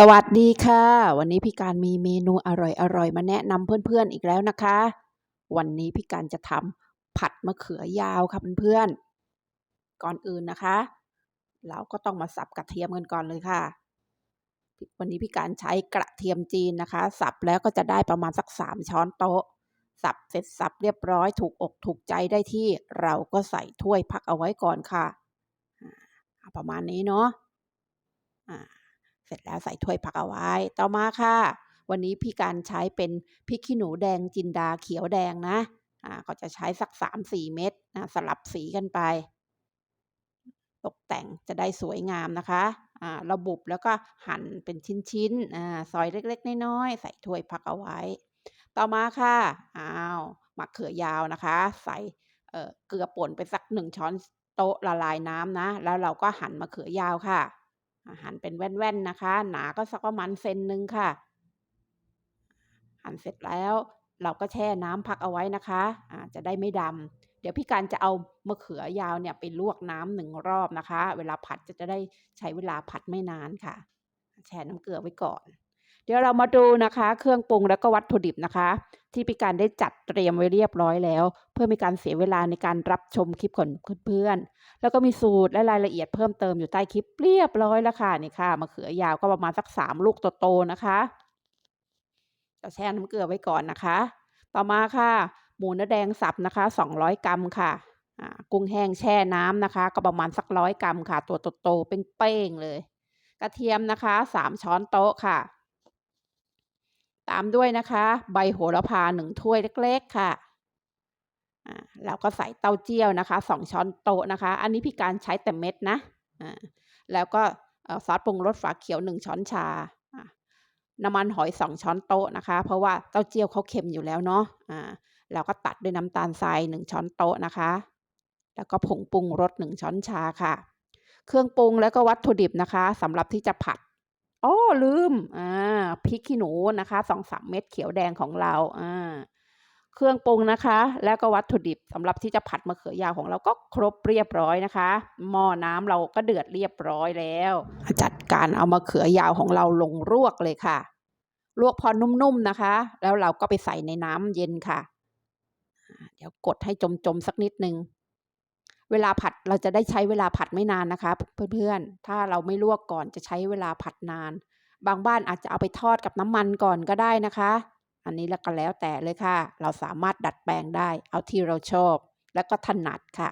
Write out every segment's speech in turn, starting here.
สวัสดีค่ะ วันนี้พี่การมีเมนูอร่อยๆมาแนะนำเพื่อนๆอีกแล้วนะคะ วันนี้พี่การจะทำผัดมะเขือยาวค่ะเพื่อนๆก่อนอื่นนะคะ เราก็ต้องมาสับกระเทียมกันก่อนเลยค่ะ วันนี้พี่การใช้กระเทียมจีนนะคะ สับแล้วก็จะได้ประมาณสักสามช้อนโต๊ะ สับเสร็จสับเรียบร้อยถูกอกถูกใจได้ที่เราก็ใส่ถ้วยพักเอาไว้ก่อนค่ะประมาณนี้เนาะ เสร็จแล้วใส่ถ้วยผักเอาไว้ ต่อมาค่ะ วันนี้พี่การใช้เป็นพริกขี้หนูแดงจินดาเขียวแดงนะอ่าก็จะใช้สักสามสี่เม็ดนะสลับสีกันไป ตกแต่งจะได้สวยงามนะคะอ่าระบุบแล้วก็หั่นเป็นชิ้นๆอ่าซอยเล็กๆน้อยๆใส่ถ้วยพักเอาไว้ ต่อมาค่ะอ้าวมะเขือยาวนะคะ ใส่เเกลือป่นไปสักหนึ่งช้อนโต๊ะละลายน้ำนะ แล้วเราก็หั่นมะเขือยาวค่ะ หั่นเป็นแว่นๆนะคะ หนาก็สักประมาณเซนหนึ่งค่ะ หั่นเสร็จแล้ว เราก็แช่น้ำพักเอาไว้นะคะะจะได้ไม่ดำเดี๋ยวพี่การจะเอามะเขือยาวเนี่ยไปลวกน้ำหนึ่งรอบนะคะ เวลาผัดจะจะได้ใช้เวลาผัดไม่นานค่ะ แช่น้ำเกลือไว้ก่อน เดี๋ยวเรามาดูนะคะ เครื่องปรุงแล้วก็วัตถุดิบนะคะ ที่พี่การได้จัดเตรียมไว้เรียบร้อยแล้ว เพื่อมีการเสียเวลาในการรับชมคลิปของเพื่อนๆแล้วก็มีสูตรและรายละเอียดเพิ่มเติมอยู่ใต้คลิปเรียบร้อยแล้วค่ะนี่ค่ะมะเขือยาวก็ประมาณสักสามลูกโตๆนะคะจะแช่น้ำเกลือไว้ก่อนนะคะ ต่อมาค่ะ หมูเนื้อแดงสับนะคะ 200 กรัมค่ะกุ้งแห้งแช่น้ำนะคะ ก็ประมาณสักร้อยกรัมค่ะ ตัวโตๆเป็นเป้งเลย กระเทียมนะคะ 3 ช้อนโต๊ะค่ะ ตามด้วยนะคะ ใบโหระพาหนึ่งถ้วยเล็ก ๆ ค่ะแล้วก็ใส่เต้าเจี้ยวนะคะสองช้อนโต๊ะนะคะ อันนี้พี่การใช้แต่เม็ดนะแล้วก็ซอสปรุงรสฝาเขียวหนึ่งช้อนชา น้ำมันหอยสองช้อนโต๊ะนะคะ เพราะว่าเต้าเจี้ยวเขาเค็มอยู่แล้วเนาะแล้วก็ตัดด้วยน้ำตาลทรายหนึ่งช้อนโต๊ะนะคะ แล้วก็ผงปรุงรสหนึ่งช้อนชาค่ะ เครื่องปรุงแล้วก็วัตถุดิบนะคะสำหรับที่จะผัด อ้อลืมอ่าพริกขี้หนูนะคะสองสามเม็ดเขียวแดงของเราอ่าเครื่องปรุงนะคะ แล้วก็วัตถุดิบสำหรับที่จะผัดมะเขือยาวของเราก็ครบเรียบร้อยนะคะ หม้อน้ำเราก็เดือดเรียบร้อยแล้ว จัดการเอามะเขือยาวของเราลงลวกเลยค่ะ ลวกพอนุ่มๆนะคะ แล้วเราก็ไปใส่ในน้ำเย็นค่ะ เดี๋ยวกดให้จมๆสักนิดนึง เวลาผัดเราจะได้ใช้เวลาผัดไม่นานนะคะ เพื่อนๆ ถ้าเราไม่ลวกก่อนจะใช้เวลาผัดนาน บางบ้านอาจจะเอาไปทอดกับน้ำมันก่อนก็ได้นะคะ อันนี้แล้วก็แล้วแต่เลยค่ะ เราสามารถดัดแปลงได้ เอาที่เราชอบ แล้วก็ถนัดค่ะ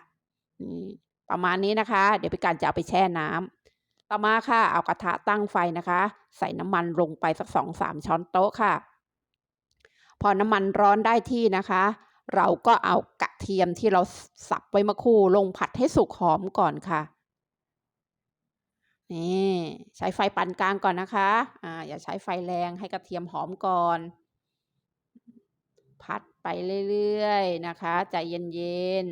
ประมาณนี้นะคะ เดี๋ยวพี่การจะเอาไปแช่น้ำต่อมาค่ะ เอากระทะตั้งไฟนะคะ ใส่น้ำมันลงไปสักสองสามช้อนโต๊ะค่ะ พอน้ำมันร้อนได้ที่นะคะ เราก็เอากระเทียมที่เราสับไว้มาคู่ลงผัดให้สุกหอมก่อนค่ะ นี่ใช้ไฟปานกลางก่อนนะคะอ่าอย่าใช้ไฟแรงให้กระเทียมหอมก่อน ผัดไปเรื่อยๆนะคะใจเย็น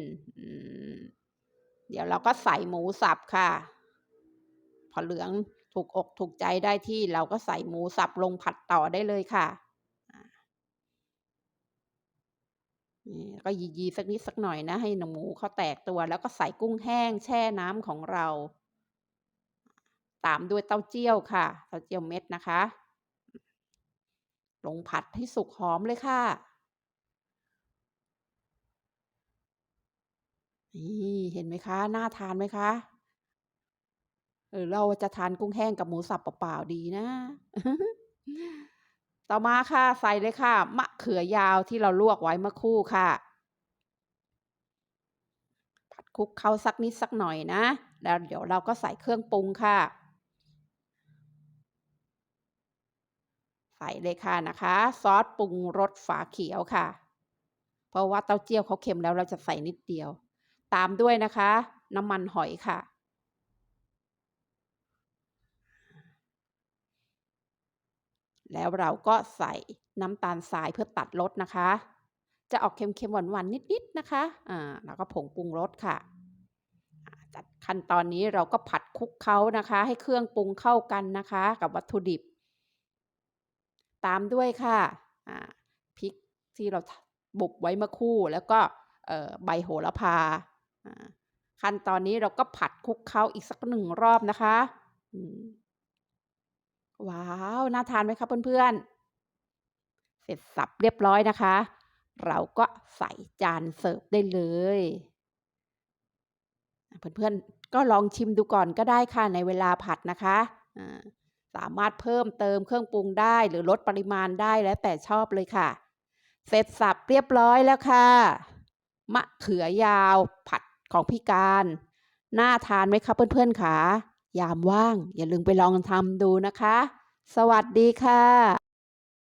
ๆเดี๋ยวเราก็ใส่หมูสับค่ะ พอเหลืองถูกอกถูกใจได้ที่เราก็ใส่หมูสับลงผัดต่อได้เลยค่ะ นี่ก็ยีๆสักนิดสักหน่อยนะ ให้หมูเขาแตกตัว แล้วก็ใส่กุ้งแห้งแช่น้ำของเรา ตามด้วยเต้าเจี้ยวค่ะ เต้าเจี้ยวเม็ดนะคะ ลงผัดให้สุกหอมเลยค่ะนี่เห็นไหมคะ น่าทานไหมคะเออเราจะทานกุ้งแห้งกับหมูสับเปล่าๆดีนะ ต่อมาค่ะใส่เลยค่ะ มะเขือยาวที่เราลวกไว้เมื่อคู่ค่ะ ผัดคลุกเข้าสักนิดสักหน่อยนะ แล้วเดี๋ยวเราก็ใส่เครื่องปรุงค่ะ ใส่เลยค่ะนะคะ ซอสปรุงรสฝาเขียวค่ะ เพราะว่าเต้าเจี้ยวเขาเค็มแล้วเราจะใส่นิดเดียว ตามด้วยนะคะ น้ำมันหอยค่ะ แล้วเราก็ใส่น้ำตาลทรายเพื่อตัดรสนะคะ จะออกเค็มๆหวานๆนิดๆนะคะอ่าแล้วก็ผงปรุงรสค่ะจัดขั้นตอนนี้เราก็ผัดคลุกเคล้านะคะ ให้เครื่องปรุงเข้ากันนะคะ กับวัตถุดิบ ตามด้วยค่ะอ่าพริกที่เราบุกไว้เมื่อคู่แล้วก็ใบโหระพาขั้นตอนนี้เราก็ผัดคลุกเคล้าอีกสักหนึ่งรอบนะคะ ว้าว น่าทานไหมคะเพื่อนๆ เสร็จสับเรียบร้อยนะคะ เราก็ใส่จานเสิร์ฟได้เลย เพื่อนๆ ก็ลองชิมดูก่อนก็ได้ค่ะในเวลาผัดนะคะสามารถเพิ่มเติมเครื่องปรุงได้หรือลดปริมาณได้แล้วแต่ชอบเลยค่ะ เสร็จสับเรียบร้อยแล้วค่ะ มะเขือยาวผัดของพี่การ น่าทานไหมคะเพื่อนๆค่ะ ยามว่าง อย่าลืมไปลองทำดูนะคะ สวัสดีค่ะ